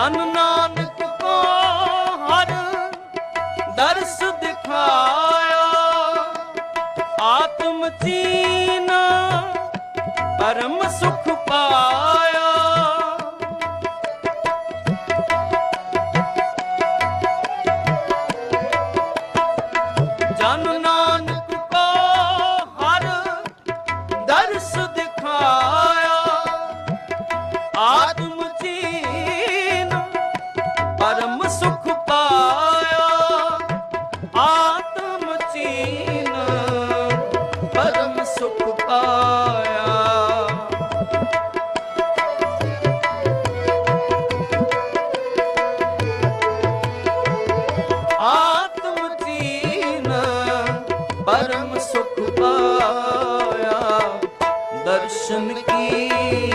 ਜਨ ਨਾਨਕ ਕੋ ਹਰ ਦਰਸ ਦਿਖਾਇਆ। ਆਤਮ ਚੀਨਾ ਪਰਮ ਸੁਖ ਪਾਇਆ। ਜਨ ਨਾਨਕ ਸੁਖ ਪਾਇਆ। ਆਤਮ ਚੀਨ ਪਰਮ ਸੁਖ ਪਾਇਆ। ਆਤਮ ਚੀਨ ਪਰਮ ਸੁਖ ਪਾਇਆ। ਦਰਸ਼ਨ ਕੀ